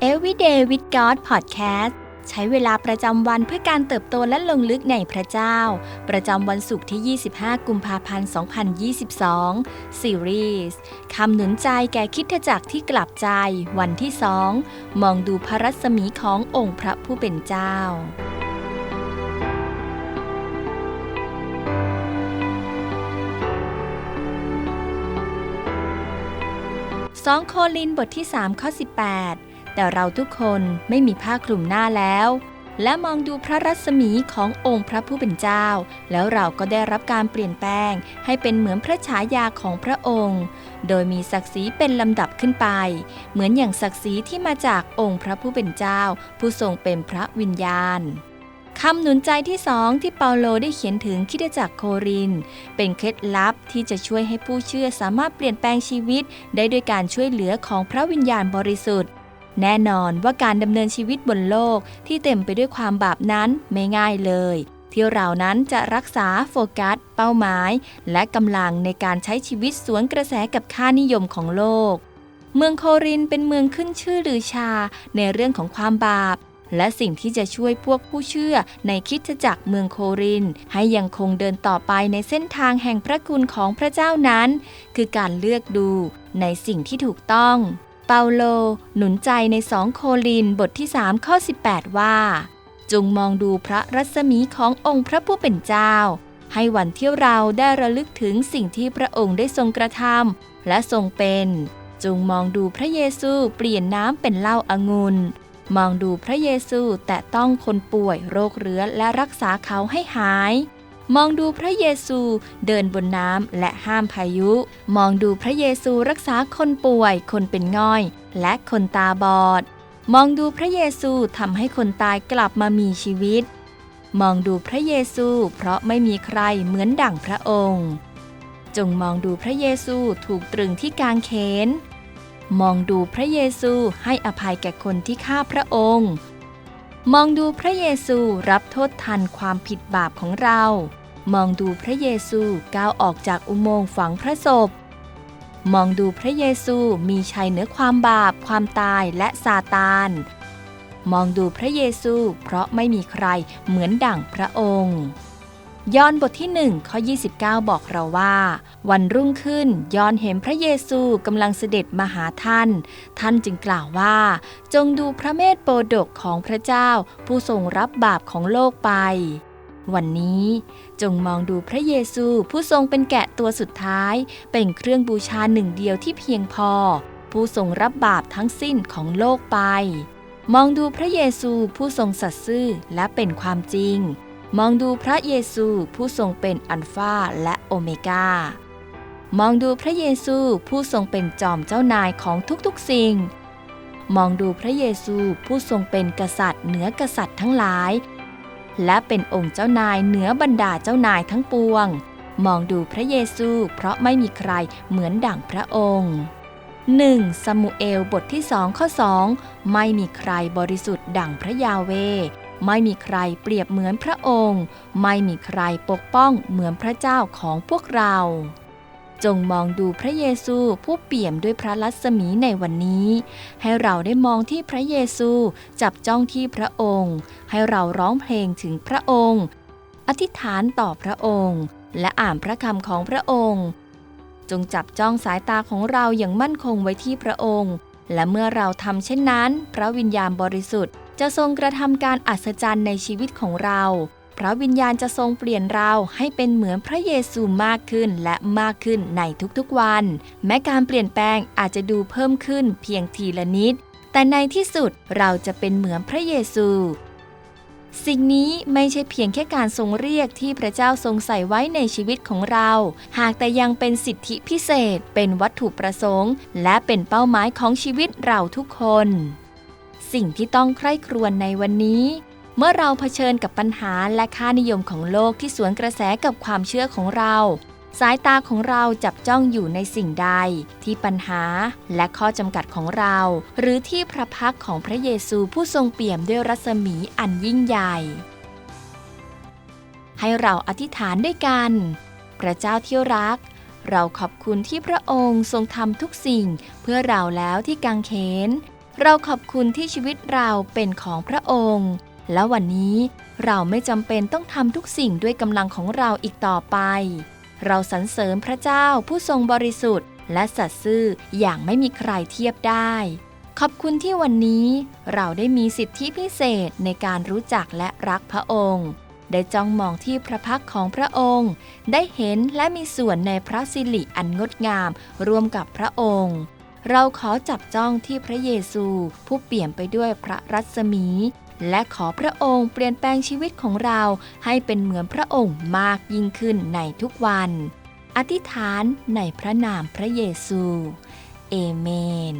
Everyday with God Podcast ใช้เวลาประจำวันเพื่อการเติบโตและลงลึกในพระเจ้า ประจำวันศุกร์ที่ 25 กุมภาพันธ์ 2022 ซีรีส์คำหนุนใจแก่คิดจักรที่กลับใจ วันที่สองมองดูพระรัศมีขององค์พระผู้เป็นเจ้า2โคลินบทที่ 3 ข้อ 18 แต่เราทุกคนไม่มีผ้าคลุมหน้าแล้ว และมองดูพระรัศมีขององค์พระผู้เป็นเจ้า แล้วเราก็ได้รับการเปลี่ยนแปลง ให้เป็นเหมือนพระฉายาของพระองค์ โดยมีศักดิ์ศรีเป็นลำดับขึ้นไป เหมือนอย่างศักดิ์ศรีที่มาจากองค์พระผู้เป็นเจ้า ผู้ทรงเป็นพระวิญญาณคำหนุนใจที่สองที่เปาโลได้เขียนถึงคิดจักรโคริน เป็นเคล็ดลับที่จะช่วยให้ผู้เชื่อสามารถเปลี่ยนแปลงชีวิต ได้ด้วยการช่วยเหลือของพระวิญญาณบริสุทธิ์ แน่นอนว่าการดำเนินชีวิตบนโลกที่เต็มไปด้วยความบาปนั้นไม่ง่ายเลย ที่เรานั้นจะรักษาโฟกัส เป้าหมาย และกำลังในการใช้ชีวิตสวนกระแสกับค่านิยมของโลก เมืองโครินเป็นเมืองขึ้นชื่อลือชาในเรื่องของความบาป และสิ่งที่จะช่วยพวกผู้เชื่อในคิดจักรเมืองโคริน ให้ยังคงเดินต่อไปในเส้นทางแห่งพระคุณของพระเจ้านั้น คือการเลือกดูในสิ่งที่ถูกต้อง เปาโล หนุนใจในสองโคลินบทที่ 3 ข้อ 18 ว่า จงมองดูพระรัศมีขององค์พระผู้เป็นเจ้า ให้วันที่เราได้ระลึกถึงสิ่งที่พระองค์ได้ทรงกระทำและทรงเป็น จงมองดูพระเยซูเปลี่ยนน้ำเป็นเหล้าอางุ่นมองดูพระเยซูแต่ต้องคนป่วยโรคเรื้อและรักษาเขาให้หาย มองดูพระเยซูเดินบนน้ำและห้ามพายุ มองดูพระเยซูรักษาคนป่วย คนเป็นง่อย และคนตาบอด มองดูพระเยซูทำให้คนตายกลับมามีชีวิต มองดูพระเยซู เพราะไม่มีใครเหมือนดั่งพระองค์ จงมองดูพระเยซูถูกตรึงที่กางเขน มองดูพระเยซูให้อภัยแก่คนที่ฆ่าพระองค์มองดูพระเยซูรับโทษทันความผิดบาปของเรา มองดูพระเยซูก้าวออกจากอุโมงค์ฝังพระศพ มองดูพระเยซูมีชัยเหนือความบาป ความตายและซาตาน มองดูพระเยซู เพราะไม่มีใครเหมือนดั่งพระองค์ยอห์นบทที่1ข้อ29 บอกเราว่า วันรุ่งขึ้นยอห์นเห็นพระเยซูกำลังเสด็จมาหาท่าน ท่านจึงกล่าวว่า จงดูพระเมธโปรดกของพระเจ้า ผู้ทรงรับบาปของโลกไป วันนี้จงมองดูพระเยซูผู้ทรงเป็นแกะตัวสุดท้าย เป็นเครื่องบูชาหนึ่งเดียวที่เพียงพอ ผู้ทรงรับบาปทั้งสิ้นของโลกไป มองดูพระเยซูผู้ทรงสัตย์ซื่อและเป็นความจริง มองดูพระเยซูผู้ทรงเป็นอัลฟาและโอเมกามองดูพระเยซูผู้ทรงเป็นจอมเจ้านายของทุกๆสิ่ง มองดูพระเยซูผู้ทรงเป็นกษัตริย์เหนือกษัตริย์ทั้งหลาย และเป็นองค์เจ้านายเหนือบรรดาเจ้านายทั้งปวง มองดูพระเยซู เพราะไม่มีใครเหมือนดั่งพระองค์ 1. สมูเอลบทที่สองข้อสองไม่มีใครบริสุทธิ์ดั่งพระยาเว ไม่มีใครเปรียบเหมือนพระองค์ ไม่มีใครปกป้องเหมือนพระเจ้าของพวกเรา จงมองดูพระเยซูผู้เปี่ยมด้วยพระลัศมีในวันนี้ ให้เราได้มองที่พระเยซูจับจ้องที่พระองค์ ให้เราร้องเพลงถึงพระองค์ อธิษฐานต่อพระองค์ และอ่านพระคำของพระองค์ จงจับจ้องสายตาของเราอย่างมั่นคงไว้ที่พระองค์ และเมื่อเราทำเช่นนั้น พระวิญญาณบริสุทธิ์จะทรงกระทำการอัศจรรย์ในชีวิตของเรา พระวิญญาณจะทรงเปลี่ยนเราให้เป็นเหมือนพระเยซูมากขึ้นและมากขึ้นในทุกๆวัน แม้การเปลี่ยนแปลงอาจจะดูเพิ่มขึ้นเพียงทีละนิด แต่ในที่สุดเราจะเป็นเหมือนพระเยซู สิ่งนี้ไม่ใช่เพียงแค่การทรงเรียกที่พระเจ้าทรงใส่ไว้ในชีวิตของเรา หากแต่ยังเป็นสิทธิพิเศษ เป็นวัตถุประสงค์ และเป็นเป้าหมายของชีวิตเราทุกคน สิ่งที่ต้องใคร่ครวญในวันนี้ เมื่อเราเผชิญกับปัญหาและค่านิยมของโลกที่สวนกระแสกับความเชื่อของเรา สายตาของเราจับจ้องอยู่ในสิ่งใด ที่ปัญหาและข้อจำกัดของเรา หรือที่พระพักของพระเยซูผู้ทรงเปี่ยมด้วยรัศมีอันยิ่งใหญ่ ให้เราอธิษฐานด้วยกัน พระเจ้าที่รัก เราขอบคุณที่พระองค์ทรงทำทุกสิ่ง เพื่อเราแล้วที่กังเขนเราขอบคุณที่ชีวิตเราเป็นของพระองค์ และวันนี้เราไม่จำเป็นต้องทำทุกสิ่งด้วยกำลังของเราอีกต่อไป เราสรรเสริญพระเจ้าผู้ทรงบริสุทธิ์ และสัตย์ซื่ออย่างไม่มีใครเทียบได้ ขอบคุณที่วันนี้เราได้มีสิทธิพิเศษในการรู้จักและรักพระองค์ ได้จ้องมองที่พระพักของพระองค์ ได้เห็นและมีส่วนในพระสิริอันงดงามร่วมกับพระองค์เราขอจับจ้องที่พระเยซู ผู้เปี่ยมไปด้วยพระรัศมี และขอพระองค์เปลี่ยนแปลงชีวิตของเราให้เป็นเหมือนพระองค์มากยิ่งขึ้นในทุกวัน อธิษฐานในพระนามพระเยซู เอเมน